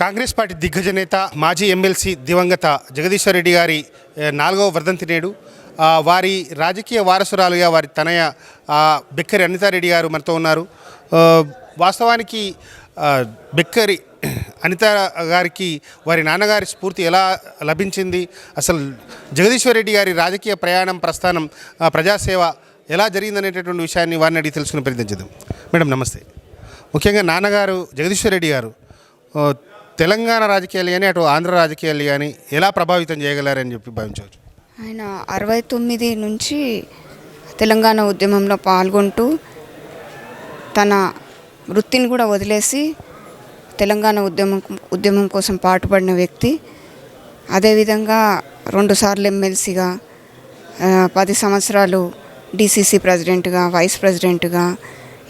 Congress party దిగ్గజ నేత మాజీ ఎమ్మెల్సీ దివంగత జగదీశ్వర్ రెడ్డి గారి నాలుగవ వర్ధంతి నేడు వారి రాజకీయ వారసురాలుగా వారి తనయ బెక్కరి అనితారెడ్డి గారు మనతో ఉన్నారు. వాస్తవానికి బెక్కరి అనిత గారికి వారి నాన్నగారి స్ఫూర్తి ఎలా లభించింది? అసలు జగదీశ్వర్ రెడ్డి గారి రాజకీయ ప్రయాణం ప్రస్థానం ప్రజాసేవ ఎలా జరిగిందనేటటువంటి విషయాన్ని వారిని అడిగి తెలుసుకుని ప్రయత్నం మేడం నమస్తే. ముఖ్యంగా నాన్నగారు జగదీశ్వర్ రెడ్డి గారు తెలంగాణ రాజకీయాలు కానీ అటు ఆంధ్ర రాజకీయాలు కానీ ఎలా ప్రభావితం చేయగలరని చెప్పి భావించవచ్చు? ఆయన అరవై తొమ్మిది నుంచి తెలంగాణ ఉద్యమంలో పాల్గొంటూ తన వృత్తిని కూడా వదిలేసి తెలంగాణ ఉద్యమం ఉద్యమం కోసం పాటుపడిన వ్యక్తి. అదేవిధంగా రెండుసార్లు ఎమ్మెల్సీగా పది సంవత్సరాలు డిసిసి ప్రెసిడెంట్గా వైస్ ప్రెసిడెంట్గా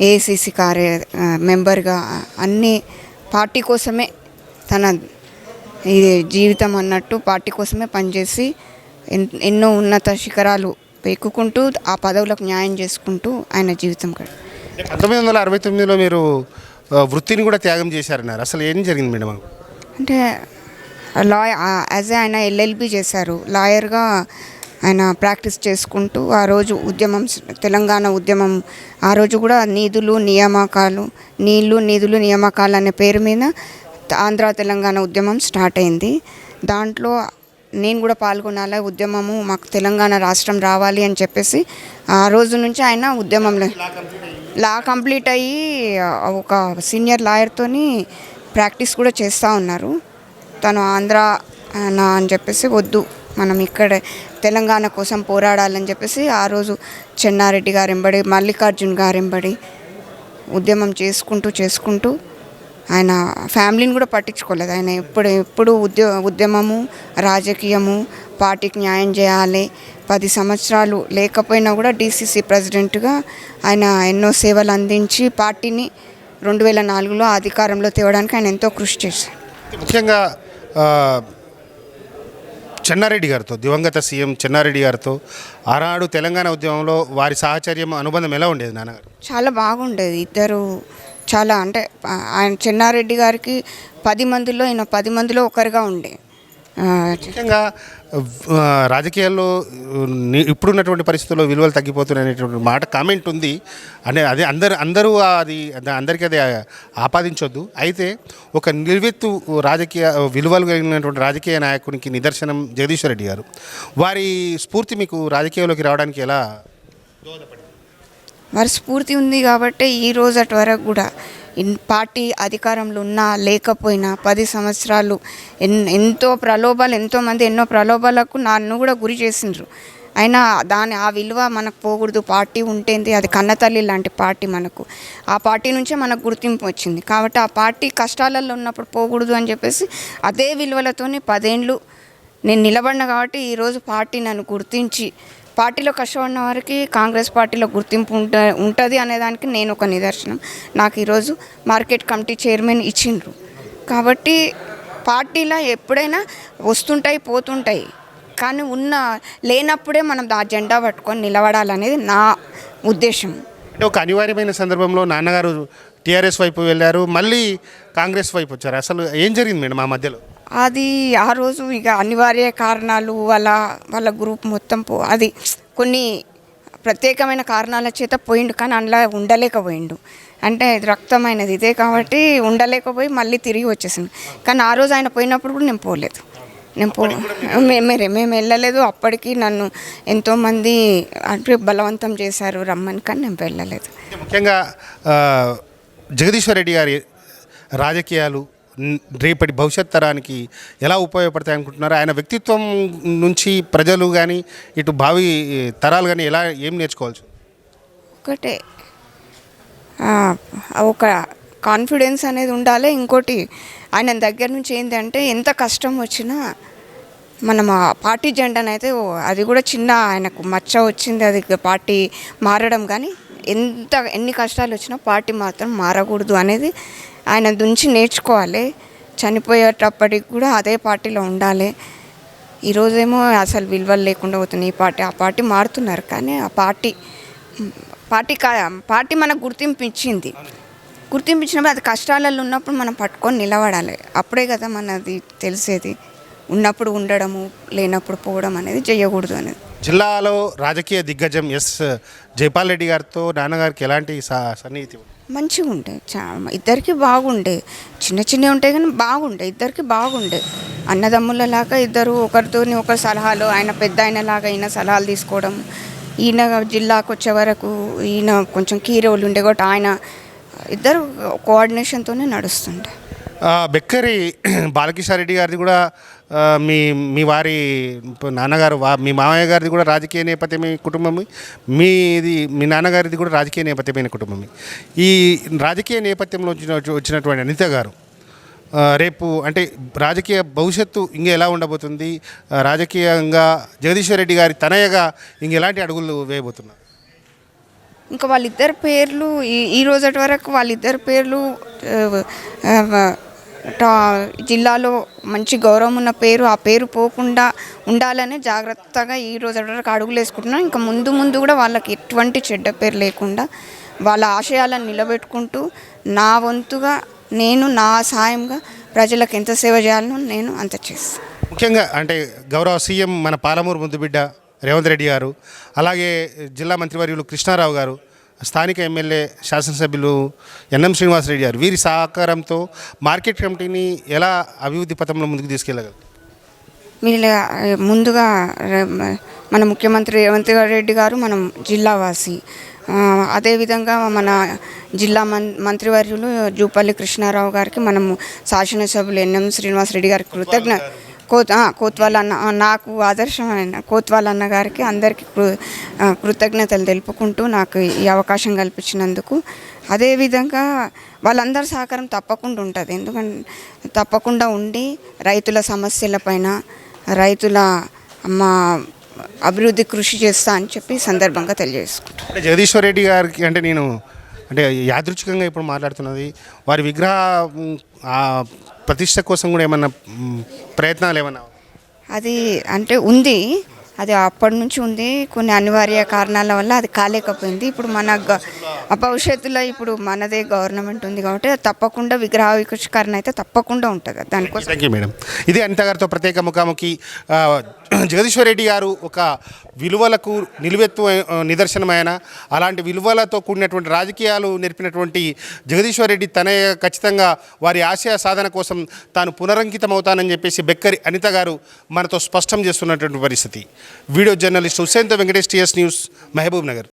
ఏఐసిసి కార్య మెంబర్గా అన్ని పార్టీ కోసమే తన ఇది జీవితం అన్నట్టు పార్టీ కోసమే పనిచేసి ఎన్- ఎన్నో ఉన్నత శిఖరాలు పెక్కుకుంటూ ఆ పదవులకు న్యాయం చేసుకుంటూ ఆయన జీవితం. పంతొమ్మిది వందల అరవై తొమ్మిదిలో మీరు వృత్తిని కూడా త్యాగం చేశారన్నారు అసలు ఏం జరిగింది మేడం అంటే లాయర్ యాజ్ ఆయన ఎల్ఎల్బి చేశారు లాయర్గా ఆయన ప్రాక్టీస్ చేసుకుంటూ ఆ రోజు ఉద్యమం తెలంగాణ ఉద్యమం ఆ రోజు కూడా నిధులు నియామకాలు నీళ్ళు నిధులు నియామకాలు అనే పేరు మీద ఆంధ్ర తెలంగాణ ఉద్యమం స్టార్ట్ అయింది. దాంట్లో నేను కూడా పాల్గొనాలి ఉద్యమము మాకు తెలంగాణ రాష్ట్రం రావాలి అని చెప్పేసి ఆ రోజు నుంచి ఆయన ఉద్యమంలో లా కంప్లీట్ అయ్యి ఒక సీనియర్ లాయర్తోని ప్రాక్టీస్ కూడా చేస్తూ ఉన్నారు. తను ఆంధ్ర అని చెప్పేసి వద్దు. మనం ఇక్కడ తెలంగాణ కోసం పోరాడాలని చెప్పేసి ఆ రోజు చెన్నారెడ్డి గారెంబడి మల్లికార్జున్ గారెంబడి ఉద్యమం చేసుకుంటూ చేసుకుంటూ ఆయన ఫ్యామిలీని కూడా పట్టించుకోలేదు. ఆయన ఎప్పుడు ఎప్పుడు ఉద్య ఉద్యమము రాజకీయము పార్టీకి న్యాయం చేయాలి పది సంవత్సరాలు లేకపోయినా కూడా డీసీసీ ప్రెసిడెంట్గా ఆయన ఎన్నో సేవలు అందించి పార్టీని రెండు వేల నాలుగులో అధికారంలో తేవడానికి ఆయన ఎంతో కృషి చేశారు. ముఖ్యంగా చెన్నారెడ్డి గారితో దివంగత సీఎం చెన్నారెడ్డి గారితో ఆనాడు తెలంగాణ ఉద్యమంలో వారి సాహచర్యం అనుబంధం ఎలా ఉండేది నాన్నగారు? చాలా బాగుండేది ఇద్దరు. చాలా అంటే ఆయన చెన్నారెడ్డి గారికి పది మందిలో ఈయన పది మందిలో ఒకరిగా ఉండే. ముఖ్యంగా రాజకీయాల్లో ఇప్పుడున్నటువంటి పరిస్థితుల్లో విలువలు తగ్గిపోతున్నాయనేటువంటి మాట కామెంట్ ఉంది. అంటే అదే అందరు అందరూ అది అది అందరికీ అది ఆపాదించొద్దు. అయితే ఒక నిలువెత్తు రాజకీయ విలువలు కలిగినటువంటి రాజకీయ నాయకునికి నిదర్శనం జగదీశ్వర్ రెడ్డి గారు. వారి స్ఫూర్తి మీకు రాజకీయంలోకి రావడానికి ఎలా వారి స్ఫూర్తి ఉంది కాబట్టి ఈ రోజటి వరకు కూడా పార్టీ అధికారంలో ఉన్నా లేకపోయినా పది సంవత్సరాలు ఎన్ ఎంతో ప్రలోభాలు ఎంతోమంది ఎన్నో ప్రలోభాలకు నన్ను కూడా గురి చేసిండ్రు. అయినా దాని ఆ విలువ మనకు పోకూడదు. పార్టీ ఉంటేంది అది కన్నతల్లి లాంటి పార్టీ మనకు. ఆ పార్టీ నుంచే మనకు గుర్తింపు వచ్చింది. కాబట్టి ఆ పార్టీ కష్టాలలో ఉన్నప్పుడు పోకూడదు అని చెప్పేసి అదే విలువలతోనే పదేండ్లు నేను నిలబడిన కాబట్టి ఈరోజు పార్టీ నన్ను గుర్తించి పార్టీలో కష్టపడిన వారికి కాంగ్రెస్ పార్టీలో గుర్తింపు ఉంట ఉంటుంది అనేదానికి నేను ఒక నిదర్శనం. నాకు ఈరోజు మార్కెట్ కమిటీ చైర్మన్ ఇచ్చిండ్రు. కాబట్టి పార్టీలో ఎప్పుడైనా వస్తుంటాయి పోతుంటాయి. కానీ ఉన్న లేనప్పుడే మనం ఆ జెండా పట్టుకొని నిలబడాలనేది నా ఉద్దేశం. అంటే ఒక అనివార్యమైన సందర్భంలో నాన్నగారు టీఆర్ఎస్ వైపు వెళ్ళారు మళ్ళీ కాంగ్రెస్ వైపు వచ్చారు. అసలు ఏం జరిగింది మేడం ఆ మధ్యలో? అది ఆ రోజు ఇక అనివార్య కారణాలు వాళ్ళ వాళ్ళ గ్రూప్ మొత్తం పో అది కొన్ని ప్రత్యేకమైన కారణాల చేత పోయిండు కానీ అందులో ఉండలేకపోయిండు. అంటే రక్తమైనది ఇదే కాబట్టి ఉండలేకపోయి మళ్ళీ తిరిగి వచ్చేసింది కానీ ఆ రోజు ఆయన పోయినప్పుడు కూడా నేను పోలేదు. నేను పో మేము మేము వెళ్ళలేదు. అప్పటికి నన్ను ఎంతోమంది అంటే బలవంతం చేశారు రమ్మని కానీ నేను వెళ్ళలేదు. ముఖ్యంగా జగదీశ్వర్ రెడ్డి గారి రాజకీయాలు రేపటి భవిష్యత్ తరానికి ఎలా ఉపయోగపడతాయి అనుకుంటున్నారు? ఆయన వ్యక్తిత్వం నుంచి ప్రజలు కానీ ఇటు భావి తరాలు కానీ ఎలా ఏం నేర్చుకోవచ్చు ఒకటే. ఒక కాన్ఫిడెన్స్ అనేది ఉండాలి. ఇంకోటి ఆయన దగ్గర నుంచి ఏంటంటే ఎంత కష్టం వచ్చినా మనం పార్టీ జెండానైతే అయితే అది కూడా చిన్న ఆయనకు మచ్చ వచ్చింది. అది పార్టీ మారడం కానీ ఎంత ఎన్ని కష్టాలు వచ్చినా పార్టీ మాత్రం మారకూడదు అనేది ఆయన నుంచి నేర్చుకోవాలి. చనిపోయేటప్పటికి కూడా అదే పార్టీలో ఉండాలి. ఈరోజేమో అసలు విలువలు లేకుండా పోతుంది ఈ పార్టీ ఆ పార్టీ మారుతున్నారు కానీ ఆ పార్టీ పార్టీ కా పార్టీ మనకు గుర్తింపు ఇచ్చింది. గుర్తింపించినప్పుడు అది కష్టాలలో ఉన్నప్పుడు మనం పట్టుకొని నిలబడాలి. అప్పుడే కదా మనది తెలిసేది. ఉన్నప్పుడు ఉండడము లేనప్పుడు పోవడం అనేది చేయకూడదు అనేది. జిల్లాలో రాజకీయ దిగ్గజం ఎస్ జైపాల్ రెడ్డి గారితో నాన్నగారికి ఎలాంటి సన్నిహితి? మంచిగా ఉండే. చా ఇద్దరికి బాగుండే. చిన్న చిన్నవి ఉంటాయి కానీ బాగుండే. ఇద్దరికి బాగుండే. అన్నదమ్ములలాగా ఇద్దరు ఒకరితో ఒకరి సలహాలు ఆయన పెద్ద ఆయనలాగా ఈయన సలహాలు తీసుకోవడం ఈయన జిల్లాకు వచ్చే వరకు ఈయన కొంచెం కీ రోల్ ఉండే కాబట్టి ఆయన ఇద్దరు కోఆర్డినేషన్తోనే నడుస్తుండే. బెక్కరి బాలకిషోర్ రెడ్డి గారిది కూడా మీ మీ వారి నాన్నగారు వా- మీ మామయ్య గారిది కూడా రాజకీయ నేపథ్యమే కుటుంబం మీది మీ నాన్నగారిది కూడా రాజకీయ నేపథ్యమైన కుటుంబం ఈ రాజకీయ నేపథ్యంలో వచ్చినటువంటి అనిత గారు రేపు అంటే రాజకీయ భవిష్యత్తు ఇంక ఎలా ఉండబోతుంది? రాజకీయంగా జగదీశ్వర్ రెడ్డి గారి తనయగా ఇంక ఎలాంటి అడుగులు వేయబోతున్నారు? ఇంకా వాళ్ళిద్దరి పేర్లు ఈ ఈ రోజటి వరకు వాళ్ళిద్దరి పేర్లు జిల్లాలో మంచి గౌరవం ఉన్న పేరు ఆ పేరు పోకుండా ఉండాలనే జాగ్రత్తగా ఈ రోజు వరకు అడుగులు వేసుకుంటున్నాం. ఇంకా ముందు ముందు కూడా వాళ్ళకి ఎటువంటి చెడ్డ పేరు లేకుండా వాళ్ళ ఆశయాలను నిలబెట్టుకుంటూ నా వంతుగా నేను నా సాయంగా ప్రజలకు ఎంత సేవ చేయాలనో నేను అంత చేస్తాను. ముఖ్యంగా అంటే గౌరవ సీఎం మన పాలమూరు ముద్దుబిడ్డ రేవంత్ రెడ్డి గారు అలాగే జిల్లా మంత్రివర్యులు కృష్ణారావు గారు స్థానిక ఎమ్మెల్యే శాసనసభ్యులు ఎన్ఎం శ్రీనివాసరెడ్డి గారు వీరి సహకారంతో మార్కెట్ కమిటీని ఎలా అభివృద్ధి పథంలో ముందుకు తీసుకెళ్ళగలరు? వీళ్ళ ముందుగా మన ముఖ్యమంత్రి రేవంత్ రెడ్డి గారు మనం జిల్లావాసి అదేవిధంగా మన జిల్లా మం మంత్రివర్యులు జూపల్లి కృష్ణారావు గారికి మనము శాసనసభ్యులు ఎన్ఎం శ్రీనివాసరెడ్డి గారికి కృతజ్ఞ కోత్ కోత్వాల్ అన్న నాకు ఆదర్శమైన కోత్వాల్ అన్న గారికి అందరికీ కృ- కృతజ్ఞతలు తెలుపుకుంటూ నాకు ఈ అవకాశం కల్పించినందుకు. అదేవిధంగా వాళ్ళందరి సహకారం తప్పకుండా ఉంటుంది. ఎందుకంటే తప్పకుండా ఉండి రైతుల సమస్యలపైన రైతుల మా అభివృద్ధి కృషి చేస్తా అని చెప్పి సందర్భంగా తెలియజేసుకుంటాను అంటే జగదీశ్వర్ రెడ్డి గారికి అంటే నేను అంటే యాదృచ్ఛికంగా ఇప్పుడు మాట్లాడుతున్నది వారి విగ్రహ ప్రతిష్ట కోసం కూడా ఏమన్నా ప్రయత్నాలు ఏమన్నా? అది అంటే ఉంది. అది అప్పటి నుంచి ఉంది. కొన్ని అనివార్య కారణాల వల్ల అది కాలేకపోయింది. ఇప్పుడు మన భవిష్యత్తులో ఇప్పుడు మనదే గవర్నమెంట్ ఉంది కాబట్టి అది తప్పకుండా విగ్రహావిష్కరణ అయితే తప్పకుండా ఉంటుంది. దానికోసం థ్యాంక్ యూ మేడం ఇది అనిత గారితో ప్రత్యేక ముఖాముఖి జగదీశ్వరరెడ్డి జగదీశ్వర్ రెడ్డి గారు ఒక విలువలకు నిలువెత్తు నిదర్శనమైన అలాంటి విలువలతో కూడినటువంటి రాజకీయాలు నేర్పినటువంటి జగదీశ్వర్ రెడ్డి తన ఖచ్చితంగా వారి ఆశయ సాధన కోసం తాను పునరంకితమవుతానని చెప్పేసి బెక్కరి అనిత గారు మనతో స్పష్టం చేస్తున్నటువంటి పరిస్థితి. వీడియో జర్నలిస్ట్ హుసేన్తో వెంకటేష్ టీఎస్ న్యూస్ మహబూబ్ నగర్